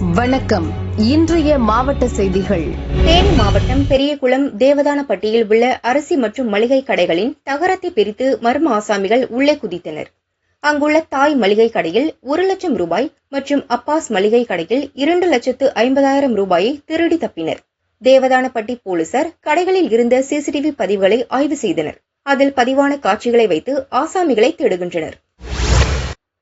வணக்கம். இன்றைய மாவட்ட செய்திகள். தேனி மாவட்டம் பெரியகுளம் தேவதானப்பட்டியில் உள்ள அரிசி மற்றும் மளிகை கடைகளின் தகரத்தை பிரித்து மர்ம ஆசாமிகள் உள்ளே குதித்தனர். அங்குள்ள தாய் மளிகை கடையில் ஒரு லட்சம் ரூபாய் மற்றும் அப்பாஸ் மளிகை கடையில் இரண்டு லட்சத்து ஐம்பதாயிரம் ரூபாயை திருடி தப்பினர். தேவதானப்பட்டி போலீசார் கடைகளில் இருந்த சிசிடிவி பதிவுகளை ஆய்வு செய்தனர். அதில் பதிவான காட்சிகளை வைத்து ஆசாமிகளை தேடுகின்றனர்.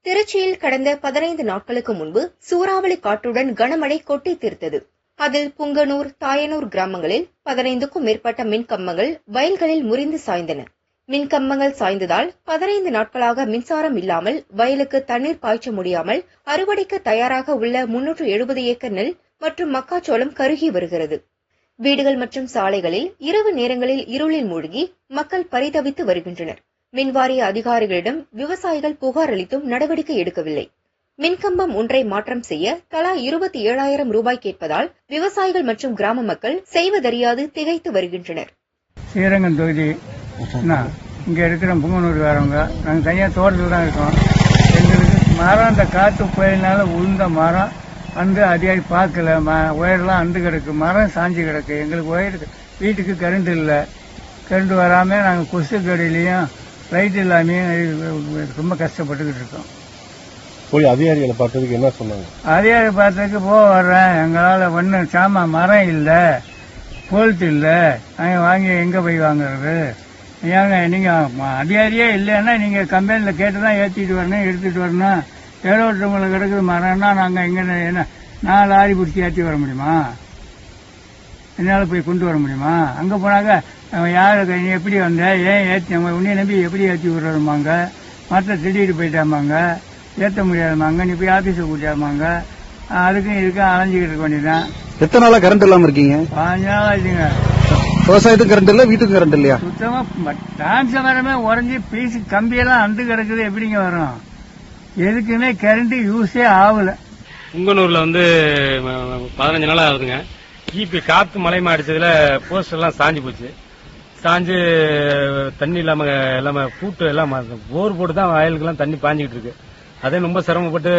திருச்சியில் கடந்த பதினைந்து நாட்களுக்கு முன்பு சூறாவளி காற்றுடன் கனமழை கொட்டி தீர்த்தது. அதில் புங்கனூர் தாயனூர் கிராமங்களில் பதினைந்துக்கும் மேற்பட்ட மின்கம்பங்கள் வயல்களில் முறிந்து சாய்ந்தன. மின்கம்பங்கள் சாய்ந்ததால் பதினைந்து நாட்களாக மின்சாரம் இல்லாமல் வயலுக்கு தண்ணீர் பாய்ச்ச முடியாமல் அறுவடைக்கு தயாராக உள்ள முன்னூற்று எழுபது ஏக்கர் நெல் மற்றும் மக்காச்சோளம் கருகி வருகிறது. வீடுகள் மற்றும் சாலைகளில் இரவு நேரங்களில் இருளில் மூழ்கி மக்கள் பரிதவித்து வருகின்றனர். மின்வாரிய அதிகாரிகளிடம் விவசாயிகள் புகார் அளித்தும் நடவடிக்கை எடுக்கவில்லை. மின்கம்பம் ஒன்றை மாற்றம் செய்ய தலா இருபத்தி ஏழாயிரம் ரூபாய் கேட்பதால் விவசாயிகள் மற்றும் கிராம மக்கள் செய்வதறியாது திகைத்து வருகின்றனர். ஸ்ரீரங்கம் தொகுதி இங்க இருக்கிற புங்கனூர் வரவங்க நாங்கள் தனியாக தோட்டத்தில் தான் இருக்கோம். எங்களுக்கு மரம் அந்த காற்று புயலினால உளுந்த மரம் வந்து அதிகாரி பார்க்கல. ம ஒயர்லாம் அந்து கிடக்கு. மரம் சாஞ்சு கிடக்கு. எங்களுக்கு ஒயர் வீட்டுக்கு கரண்ட் இல்லை. கரண்ட் வராமல் நாங்கள் கொசு கடையிலையும் லைட் இல்லாமையும் ரொம்ப கஷ்டப்பட்டுக்கிட்டு இருக்கோம். போய் அதிகாரிகளை பார்த்ததுக்கு என்ன சொன்னாங்க? அதிகாரி பார்த்ததுக்கு போக வர்றேன். எங்களால் ஒன்றும் சாமான் மரம் இல்லை போல்ட் இல்லை. நாங்கள் வாங்கி எங்கே போய் வாங்குறது? ஏங்க நீங்கள் அதிகாரியே இல்லைன்னா நீங்கள் கம்பெனியில் கேட்டு தான் ஏற்றிட்டு வரணும் எடுத்துகிட்டு வரணும். ஏழோட்டவங்களை கிடக்குது மரம்னா நாங்கள் எங்கே என்ன நான் லாரி பிடிச்சி ஏற்றி வர முடியுமா? என்னால் போய் கொண்டு வர முடியுமா? அங்கே போனாக்க அவன் யாரு நீ எப்படி வந்த? ஏன் ஏற்றி நம்ம உன்னைய நம்பி எப்படி ஏற்றி விடுறோமாங்க மற்ற திடீர்னு போயிட்டாமாங்க ஏற்ற முடியாதுமாங்க நீ போய் ஆஃபீஸுக்கு கூட்டியாமாங்க அதுக்கும் இதுக்கும் அலைஞ்சிக்கிட்டு இருக்க வேண்டியதான் எத்தனை நாளா கரண்ட் இல்லாம இருக்கீங்க? பாஞ்சு நாள் ஆச்சுங்க. விவசாயத்துக்கு கரண்ட் இல்ல வீட்டுக்கு கரண்ட் இல்லையா? சுத்தமா டிரான்ஸ்ஃபாரமே உடஞ்சி பீஸ் கம்பியெல்லாம் அந்து கிடக்குது. எப்படிங்க வரும்? எதுக்குமே கரண்ட் யூஸே ஆகல. புங்கனூர்ல வந்து பதினஞ்சு நாள் ஆகுதுங்க. ஈபி காத்து மலை அடிச்சதுல போஸ்ட் எல்லாம் சாஞ்சு போச்சு. சாஞ்சு தண்ணி இல்லாம எல்லாம பூட்டு எல்லாம் போர் போட்டு தான் வயலுக்கெல்லாம் தண்ணி பாஞ்சிக்கிட்டு இருக்கு. அதே ரொம்ப சிரமப்பட்டு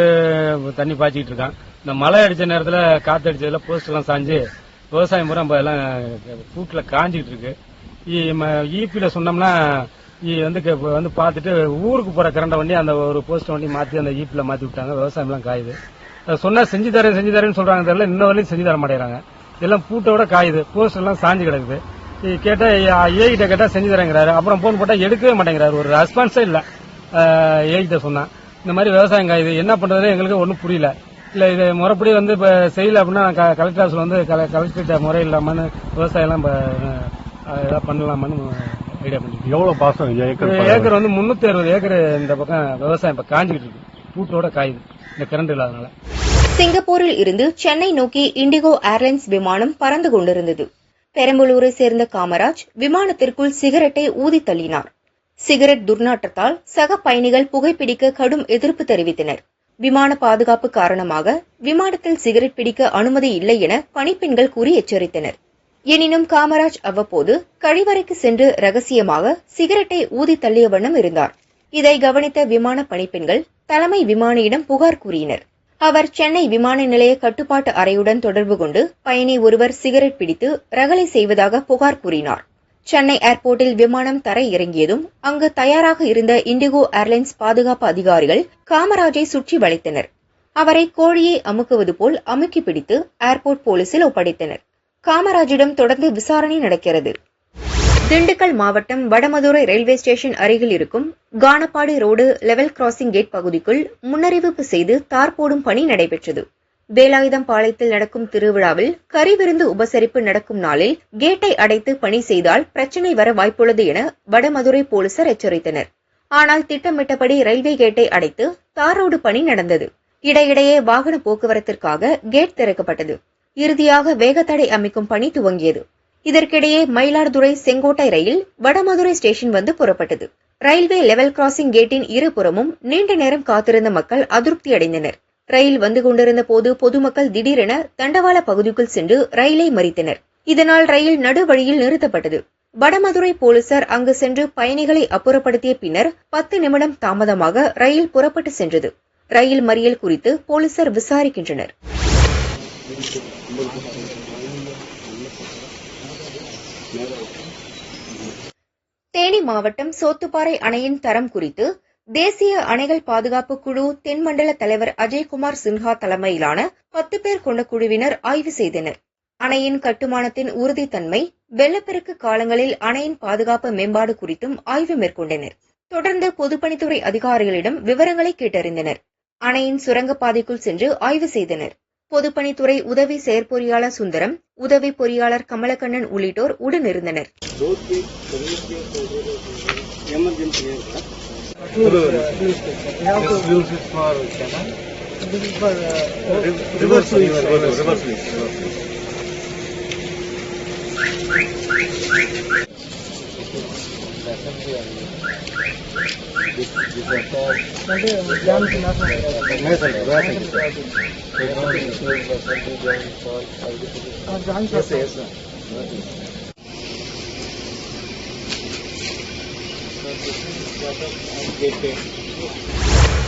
தண்ணி பாய்ச்சிக்கிட்டு இருக்கான். இந்த மழை அடிச்ச நேரத்துல காத்து அடிச்சதுல போஸ்ட் எல்லாம் சாஞ்சு விவசாயம் பூரா நம்ம எல்லாம் கூட்டுல காஞ்சிக்கிட்டு இருக்கு. ஈபியில சொன்னோம்னா வந்து வந்து பார்த்துட்டு ஊருக்கு போற கரண்ட வண்டி அந்த ஒரு போஸ்ட் வண்டி மாத்தி அந்த ஈபில மாத்தி விட்டாங்க. விவசாயம் எல்லாம் காயுது சொன்னா செஞ்சு தரேன் செஞ்சு தரேன்னு சொல்றாங்க தெரியல இன்ன வரையும் செஞ்சு தர மாட்டேங்கிறாங்க. எல்லாம் பூட்டோட காயுது. போஸ்ட் எல்லாம் சாஞ்சு கிடக்குது. கேட்டா ஏ கிட்ட கேட்டா செஞ்சு தரேங்கிறாரு. அப்புறம் போன் போட்டா எடுக்கவே மாட்டேங்கிறாரு. ஒரு ரெஸ்பான்ஸே இல்ல. ஏ கிட்ட சொன்னா. இந்த மாதிரி விவசாயம் காயுது. என்ன பண்றதுன்னு எங்களுக்கு ஒன்றும் புரியல. இல்ல இது முறைப்படி வந்து இப்ப செய்யல அப்படின்னா க- கலெக்டர் ஆஃபீஸ்ல வந்து கல- கலெக்டர் முறை இல்லாமன்னு விவசாயம் எல்லாம் ஏதாவது பண்ணலாமான்னு ஐடியா பண்ணி எவ்வளவு பாசம் ஏக்கர் வந்து முன்னூத்தி அறுபது ஏக்கர் இந்த பக்கம் விவசாயம் இப்ப காஞ்சிக்கிட்டு இருக்கு. பூட்டோட காயுது. இந்த கரண்ட் இல்லாதனால. சிங்கப்பூரில் இருந்து சென்னை நோக்கி இண்டிகோ ஏர்லைன்ஸ் விமானம் பறந்து கொண்டிருந்தது. பெரம்பலூரை சேர்ந்த காமராஜ் விமானத்திற்குள் சிகரெட்டை ஊதி தள்ளினார். சிகரெட் துர்நாற்றத்தால் சக பயணிகள் புகைப்பிடிக்க கடும் எதிர்ப்பு தெரிவித்தனர். விமான பாதுகாப்பு காரணமாக விமானத்தில் சிகரெட் பிடிக்க அனுமதி இல்லை என பணிப்பெண்கள் கூறி எச்சரித்தனர். எனினும் காமராஜ் அவ்வப்போது கழிவறைக்கு சென்று ரகசியமாக சிகரெட்டை ஊதி தள்ளிய வண்ணம் இருந்தார். இதை கவனித்த விமான பணிப்பெண்கள் தலைமை விமானியிடம் புகார் கூறினர். அவர் சென்னை விமான நிலைய கட்டுப்பாட்டு அறையுடன் தொடர்பு கொண்டு பயணி ஒருவர் சிகரெட் பிடித்து ரகளை செய்வதாக புகார் கூறினார். சென்னை ஏர்போர்ட்டில் விமானம் தரை இறங்கியதும் அங்கு தயாராக இருந்த இண்டிகோ ஏர்லைன்ஸ் பாதுகாப்பு அதிகாரிகள் காமராஜை சுற்றி வளைத்தனர். அவரை கோழியை அமுக்குவது போல் அமுக்கி பிடித்து ஏர்போர்ட் போலீசில் ஒப்படைத்தனர். காமராஜிடம் தொடர்ந்து விசாரணை நடக்கிறது. திண்டுக்கல் மாவட்டம் வடமதுரை ரயில்வே ஸ்டேஷன் அருகில் இருக்கும் Kanappadi road level crossing gate பகுதிக்குள் முன்னறிவிப்பு செய்து தார் போடும் பணி நடைபெற்றது. வேலாயுதம் பாளையத்தில் நடக்கும் திருவிழாவில் கறிவிருந்து உபசரிப்பு நடக்கும் நாளில் கேட்டை அடைத்து பணி செய்தால் பிரச்சனை வர வாய்ப்புள்ளது என வடமதுரை போலீசார் எச்சரித்தனர். ஆனால் திட்டமிட்டபடி ரயில்வே கேட்டை அடைத்து தார் ரோடு பணி நடந்தது. இடையிடையே வாகன போக்குவரத்திற்காக கேட் திறக்கப்பட்டது. இறுதியாக வேகத்தடை அமைக்கும் பணி துவங்கியது. இதற்கிடையே மயிலாடுதுறை செங்கோட்டை ரயில் வடமதுரை ஸ்டேஷன் வந்து புறப்பட்டது. ரயில்வே லெவல் கிராசிங் கேட்டின் இருபுறமும் நீண்ட நேரம் காத்திருந்த மக்கள் அதிருப்தி அடைந்தனர். ரயில் வந்து கொண்டிருந்த போது பொதுமக்கள் திடீரென தண்டவாள பகுதிக்குள் சென்று ரயிலை மறித்தனர். இதனால் ரயில் நடுவழியில் நிறுத்தப்பட்டது. வடமதுரை போலீசார் அங்கு சென்று பயணிகளை அப்புறப்படுத்திய பின்னர் பத்து நிமிடம் தாமதமாக ரயில் புறப்பட்டு சென்றது. ரயில் மறியல் குறித்து போலீசார் விசாரிக்கின்றனர். தேனி மாவட்டம் சோத்துப்பாறை அணையின் தரம் குறித்து தேசிய அணைகள் பாதுகாப்பு குழு தென்மண்டல தலைவர் அஜய்குமார் சின்ஹா தலைமையிலான பத்து பேர் கொண்ட குழுவினர் ஆய்வு செய்தனர். அணையின் கட்டுமானத்தின் உறுதித்தன்மை வெள்ளப்பெருக்கு காலங்களில் அணையின் பாதுகாப்பு மேம்பாடு குறித்தும் ஆய்வு மேற்கொண்டனர். தொடர்ந்து பொதுப்பணித்துறை அதிகாரிகளிடம் விவரங்களை கேட்டறிந்தனர். அணையின் சுரங்கப்பாதைக்குள் சென்று ஆய்வு செய்தனர். பொதுப்பணித்துறை உதவி செயற்பொறியாளர் சுந்தரம் உதவி பொறியாளர் கமலக்கண்ணன் உள்ளிட்டோர் உடனிருந்தனர்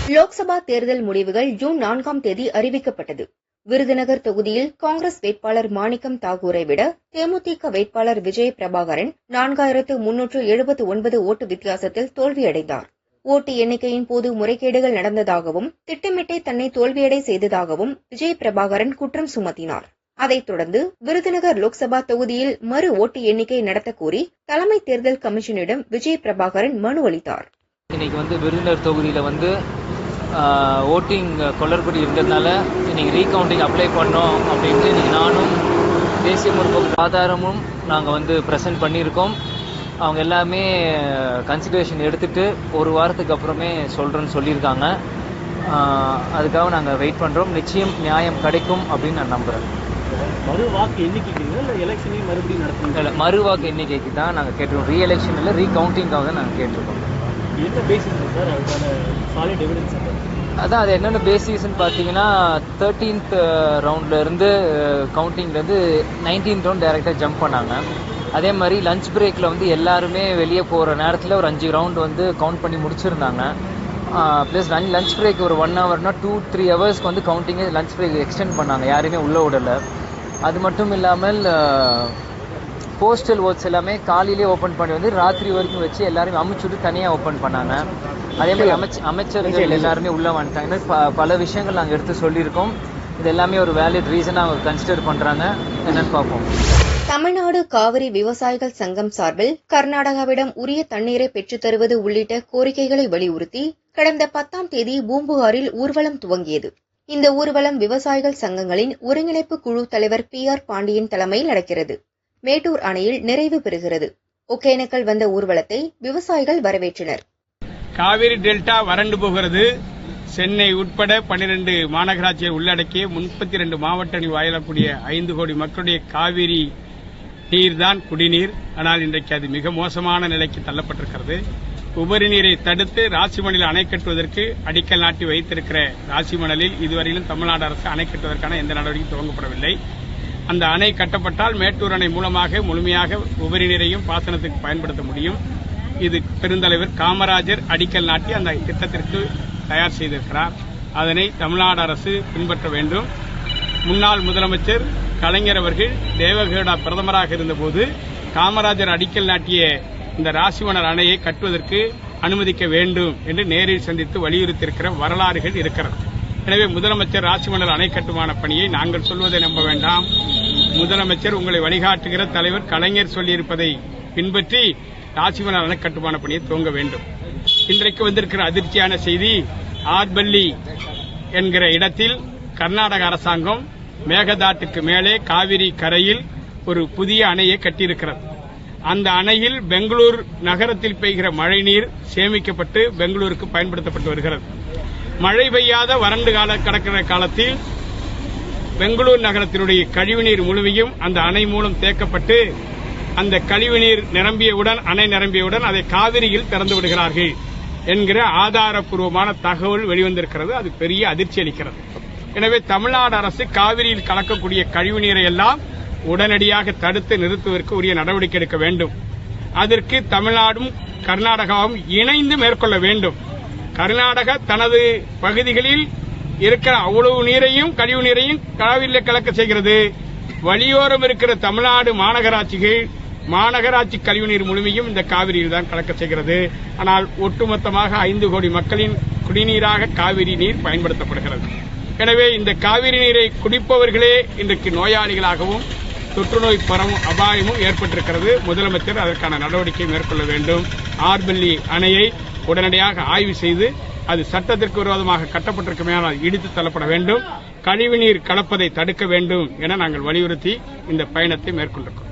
லோக்சபா தேர்தல் முடிவுகள் ஜூன் நான்காம் தேதி அறிவிக்கப்பட்டது. விருதுநகர் தொகுதியில் காங்கிரஸ் வேட்பாளர் மாணிக்கம் தாகூரை விட தேமுதிக வேட்பாளர் விஜய பிரபாகரன் நான்காயிரத்து முன்னூற்று எழுபத்து ஒன்பது ஓட்டு வித்தியாசத்தில் தோல்வியடைந்தார். ஓட்டு எண்ணிக்கையின் போது முறைகேடுகள் நடந்ததாகவும் திட்டமிட்டே தன்னை தோல்வியடை செய்ததாகவும் விஜய பிரபாகரன் குற்றம் சுமத்தினார். அதைத் தொடர்ந்து விருதுநகர் லோக்சபா தொகுதியில் மறு ஓட்டு எண்ணிக்கை நடத்தக்கோரி தலைமை தேர்தல் கமிஷனிடம் விஜய பிரபாகரன் மனு அளித்தார். இன்னைக்கு வந்து விருதுநகர் தொகுதியில வந்து ஓட்டிங் கொளறுபடி இருந்ததுனால இன்னைக்கு ரீகவுண்டிங் அப்ளை பண்ணோம் அப்படின்ட்டு இன்னைக்கு நானும் தேசிய முற்போக்கு ஆதாரமும் நாங்கள் வந்து ப்ரெசென்ட் பண்ணியிருக்கோம். அவங்க எல்லாமே கன்சிடரேஷன் எடுத்துட்டு ஒரு வாரத்துக்கு அப்புறமே சொல்கிறேன்னு சொல்லியிருக்காங்க. அதுக்காக நாங்கள் வெயிட் பண்ணுறோம் நிச்சயம் நியாயம் கிடைக்கும் அப்படின்னு நான் நம்புகிறேன் மறு வாக்கு எண்ணிக்கைக்கு இல்லை எலெக்ஷனையும் மறுபடியும் நடத்துங்க இல்லை மறுவாக்கு எண்ணிக்கைக்கு தான் நாங்கள் கேட்டிருக்கோம். ரீஎலெக்ஷன் இல்லை ரீகவுண்டிங்காக தான் நாங்கள் கேட்டிருக்கோம். என்ன பேசிஸ் சார் அதுக்கான சாலிட் எவிடன்ஸ் அதான் அது என்னென்ன பேசிஸ்ன்னு பார்த்தீங்கன்னா தேர்ட்டீன்த் ரவுண்ட்லேருந்து கவுண்டிங்லேருந்து நைன்டீன்த் ரவுண்ட் டேரெக்டாக ஜம்ப் பண்ணாங்க. அதே மாதிரி லஞ்ச் பிரேக்கில் வந்து எல்லாருமே வெளியே போகிற நேரத்தில் ஒரு அஞ்சு ரவுண்ட் வந்து கவுண்ட் பண்ணி முடிச்சிருந்தாங்க. ப்ளஸ் லஞ்ச் லஞ்ச் பிரேக் ஒரு ஒன் ஹவர்னா டூ த்ரீ ஹவர்ஸ்க்கு வந்து கவுண்டிங்கே லஞ்ச் பிரேக் எக்ஸ்டெண்ட் பண்ணாங்க. யாருமே உள்ளே விடலை. அது மட்டும் இல்லாமல் போஸ்டல் ஓட்ஸ் எல்லாமே காலையிலே ஓப்பன் பண்ணி வந்து ராத்திரி வரைக்கும் வச்சு எல்லாரும் அமுச்சுட்டு தனியாக ஓப்பன் பண்ணாங்க. அதே மாதிரி அமைச்ச அமைச்சர்கள் எல்லாருமே உள்ள வந்துட்டாங்க. இந்த மாதிரி ப- பல விஷயங்கள் நாங்கள் எடுத்து சொல்லியிருக்கோம். இது எல்லாமே ஒரு வேலிட் ரீசனாக அவங்க கன்சிடர் பண்ணுறாங்க என்னன்னு பார்ப்போம். தமிழ்நாடு காவிரி விவசாயிகள் சங்கம் சார்பில் கர்நாடகாவிடம் உரிய தண்ணீரை பெற்றுத் தருவது உள்ளிட்ட கோரிக்கைகளை வலியுறுத்தி கடந்த பத்தாம் தேதி பூம்புகாரில் ஊர்வலம் துவங்கியது. இந்த ஊர்வலம் விவசாயிகள் சங்கங்களின் ஒருங்கிணைப்பு குழு தலைவர் பி ஆர் பாண்டியன் தலைமையில் நடக்கிறது. மேட்டூர் அணையில் நிறைவு பெறுகிறது. ஒகேனக்கல் வந்த ஊர்வலத்தை விவசாயிகள் வரவேற்றனர். காவிரி டெல்டா வறண்டு போகிறது. சென்னை உட்பட 12 மாநகராட்சியை உள்ளடக்கிய முப்பத்தி ரெண்டு மாவட்டங்கள் வாயிலக்கூடிய ஐந்து கோடி மக்களுடைய காவிரி நீர்தான் குடிநீர். ஆனால் இன்றைக்கு அது மிக மோசமான நிலைக்கு தள்ளப்பட்டிருக்கிறது. உபரி நீரை தடுத்து ராசிமணலில் அணை கட்டுவதற்கு அடிக்கல் நாட்டி வைத்திருக்கிற ராசிமணலில் இதுவரையிலும் தமிழ்நாடு அரசு அணை கட்டுவதற்கான எந்த நடவடிக்கையும் துவங்கப்படவில்லை. அந்த அணை கட்டப்பட்டால் மேட்டூர் அணை மூலமாக முழுமையாக உபரி நீரையும் பாசனத்துக்கு பயன்படுத்த முடியும். இது பெருந்தலைவர் காமராஜர் அடிக்கல் நாட்டி அந்த திட்டத்திற்கு தயார் செய்திருக்கிறார். அதனை தமிழ்நாடு அரசு பின்பற்ற வேண்டும். முன்னாள் முதலமைச்சர் கலைஞர் அவர்கள் தேவகேடா பிரதமராக இருந்தபோது காமராஜர் அடிக்கல் நாட்டிய இந்த ராசிவனர் அணையை கட்டுவதற்கு அனுமதிக்க வேண்டும் என்று நேரில் சந்தித்து வலியுறுத்தியிருக்கிற வரலாறுகள் இருக்கிறது. எனவே முதலமைச்சர் ராசிமணல் அணை கட்டுமான பணியை நாங்கள் சொல்வதை நம்ப வேண்டாம். முதலமைச்சர் உங்களை வழிகாட்டுகிற தலைவர் கலைஞர் சொல்லியிருப்பதை பின்பற்றி ராசிமணல் அணை கட்டுமான பணியை துவங்க வேண்டும். இன்றைக்கு வந்திருக்கிற அதிர்ச்சியான செய்தி ஆர்பல்லி என்கிற இடத்தில் கர்நாடக அரசாங்கம் மேகதாட்டுக்கு மேலே காவிரி கரையில் ஒரு புதிய அணையை கட்டியிருக்கிறது. அந்த அணையில் பெங்களூர் நகரத்தில் பெய்கிற மழைநீர் சேமிக்கப்பட்டு பெங்களூருக்கு பயன்படுத்தப்பட்டு வருகிறது. மழை பெய்யாத வறண்டு கால கடக்கிற காலத்தில் பெங்களூர் நகரத்தினுடைய கழிவுநீர் முழுமையும் அந்த அணை மூலம் தேக்கப்பட்டு அந்த கழிவுநீர் நிரம்பியவுடன் அணை நிரம்பியவுடன் அதை காவிரியில் திறந்து விடுகிறார்கள் என்கிற ஆதாரப்பூர்வமான தகவல் வெளிவந்திருக்கிறது. அது பெரிய அதிர்ச்சி அளிக்கிறது. எனவே தமிழ்நாடு அரசு காவிரியில் கலக்கக்கூடிய கழிவுநீரை எல்லாம் உடனடியாக தடுத்து நிறுத்துவதற்கு உரிய நடவடிக்கை எடுக்க வேண்டும். அதற்கு தமிழ்நாடும் கர்நாடகாவும் இணைந்து மேற்கொள்ள வேண்டும். கர்நாடகா தனது பகுதிகளில் இருக்கிற அவ்வளவு நீரையும் கழிவு நீரையும் காவிரியில் கலக்க செய்கிறது. வழியோரம் இருக்கிற தமிழ்நாடு மாநகராட்சிகள் மாநகராட்சி கழிவுநீர் முழுமையும் இந்த காவிரியில் தான் கலக்க செய்கிறது. ஆனால் ஒட்டுமொத்தமாக ஐந்து கோடி மக்களின் குடிநீராக காவிரி நீர் பயன்படுத்தப்படுகிறது. எனவே இந்த காவிரி நீரை குடிப்பவர்களே இன்றைக்கு நோயாளிகளாகவும் தொற்றுநோய் பரவும் அபாயமும் ஏற்பட்டிருக்கிறது. முதலமைச்சர் அதற்கான நடவடிக்கை மேற்கொள்ள வேண்டும். ஆர்பல்லி அணையை உடனடியாக ஆய்வு செய்து அது சட்டத்திற்கு விரோதமாக கட்டப்பட்டிருக்குமேயானால் இடித்து தள்ளப்பட வேண்டும். கழிவுநீர் கலப்பதை தடுக்க வேண்டும் என நாங்கள் வலியுறுத்தி இந்த பயணத்தை மேற்கொண்டிருக்கிறோம்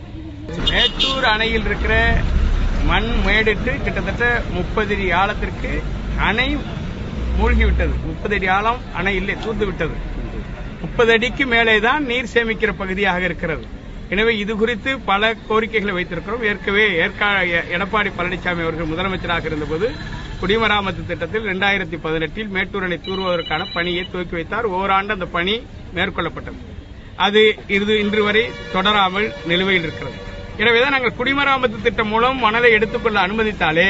மேட்டூர் அணையில் இருக்கிற மண் மேடிட்டு கிட்டத்தட்ட முப்பது அடி ஆழத்திற்கு அணை மூழ்கிவிட்டது. முப்பது அடி ஆழம் அணை இல்லை தூந்து விட்டது முப்பது அடிக்கு மேலே தான் நீர் சேமிக்கிற பகுதியாக இருக்கிறது. எனவே இது குறித்து பல கோரிக்கைகளை வைத்திருக்கிறோம். ஏற்கனவே ஏற்கா எடப்பாடி பழனிசாமி அவர்கள் முதலமைச்சராக இருந்தபோது குடிமராமத்து திட்டத்தில் இரண்டாயிரத்தி பதினெட்டில் மேட்டூர் அணை தூர்வதற்கான பணியை துவக்கி வைத்தார். ஓராண்டு அந்த பணி மேற்கொள்ளப்பட்டது. அது இது இன்று வரை தொடராமல் நிலுவையில் இருக்கிறது. எனவேதான் நாங்கள் குடிமராமத்து திட்டம் மூலம் மணலை எடுத்துக்கொள்ள அனுமதித்தாலே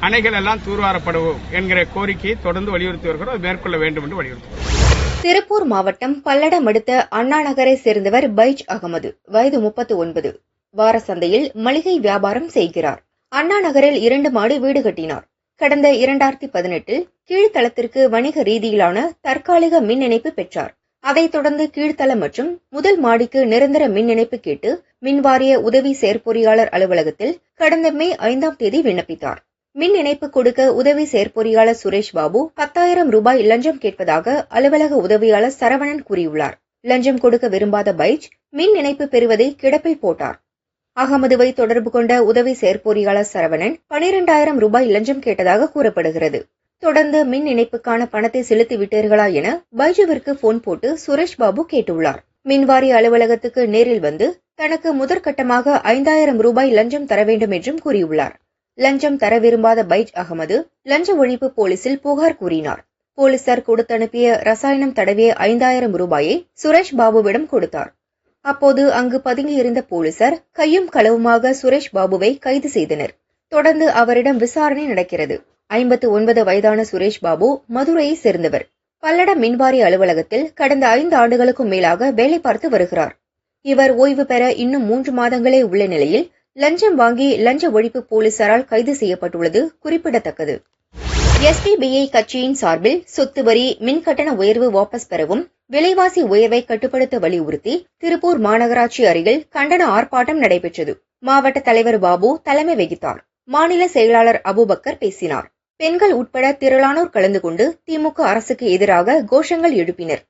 அணைகள் எல்லாம் தூர்வாரப்படவும் என்கிற கோரிக்கையை தொடர்ந்து வலியுறுத்தி வருகிறோம். மேற்கொள்ள வேண்டும் என்று வலியுறுத்துகிறோம் திருப்பூர் மாவட்டம் பல்லடம் அடுத்த அண்ணா நகரை சேர்ந்தவர் பைஜ் அகமது. வயது முப்பத்து ஒன்பது வார சந்தையில் மளிகை வியாபாரம் செய்கிறார். அண்ணா நகரில் இரண்டு மாடு வீடு கட்டினார். கடந்த இரண்டாயிரத்தி பதினெட்டில் கீழ்த்தளத்திற்கு வணிக ரீதியிலான தற்காலிக மின் இணைப்பு பெற்றார். அதைத் தொடர்ந்து கீழ்த்தளம் மற்றும் முதல் மாடிக்கு நிரந்தர மின் இணைப்பு கேட்டு மின்வாரிய உதவி செயற்பொறியாளர் அலுவலகத்தில் கடந்த மே ஐந்தாம் தேதி விண்ணப்பித்தார். மின் இணைப்பு கொடுக்க உதவி செயற்பொறியாளர் சுரேஷ் பாபு பத்தாயிரம் ரூபாய் லஞ்சம் கேட்பதாக அலுவலக உதவியாளர் சரவணன் கூறியுள்ளார். லஞ்சம் கொடுக்க விரும்பாத பைஜ் மின் இணைப்பு பெறுவதை கிடப்பில் போட்டார். அகமதுவை தொடர்பு கொண்ட உதவி செயற்பொறியாளர் சரவணன் பனிரெண்டாயிரம் ரூபாய் லஞ்சம் கேட்டதாக கூறப்படுகிறது. தொடர்ந்து மின் இணைப்புக்கான பணத்தை செலுத்தி விட்டீர்களா என பைஜுவிற்கு போன் போட்டு சுரேஷ் பாபு கேட்டுள்ளார். மின்வாரிய அலுவலகத்துக்கு நேரில் வந்து தனக்கு முதற்கட்டமாக ஐந்தாயிரம் ரூபாய் லஞ்சம் தர வேண்டும் என்றும் கூறியுள்ளார். லஞ்சம் தர விரும்பாத பைஜ் அகமது லஞ்ச ஒழிப்பு போலீசில் புகார் கூறினார். போலீசார் கொடுத்தனுப்பிய ரசாயனம் தடவிய ஐந்தாயிரம் ரூபாயை சுரேஷ் பாபுவிடம் கொடுத்தார். அப்போது அங்கு பதுங்கியிருந்த போலீசார் கையும் களவுமாக சுரேஷ் பாபுவை கைது செய்தனர். தொடர்ந்து அவரிடம் விசாரணை நடக்கிறது. ஐம்பத்து ஒன்பது வயதான சுரேஷ் பாபு மதுரையை சேர்ந்தவர். பல்லட மின்வாரிய அலுவலகத்தில் கடந்த ஐந்து ஆண்டுகளுக்கும் மேலாக வேலை பார்த்து வருகிறார். இவர் ஓய்வு பெற இன்னும் மூன்று மாதங்களே உள்ள நிலையில் லஞ்சம் வாங்கி லஞ்ச ஒழிப்பு போலீசாரால் கைது செய்யப்பட்டுள்ளது குறிப்பிடத்தக்கது. எஸ்பிபிஐ கட்சியின் சார்பில் சொத்து வரி மின்கட்டண உயர்வு வாபஸ் பெறவும் விலைவாசி உயர்வை கட்டுப்படுத்த வலியுறுத்தி திருப்பூர் மாநகராட்சி அருகில் கண்டன ஆர்ப்பாட்டம் நடைபெற்றது. மாவட்ட தலைவர் பாபு தலைமை வகித்தார். மாநில செயலாளர் அபுபக்கர் பேசினார். பெண்கள் உட்பட திரளானோர் கலந்து கொண்டு திமுக அரசுக்கு எதிராக கோஷங்கள் எழுப்பினர்.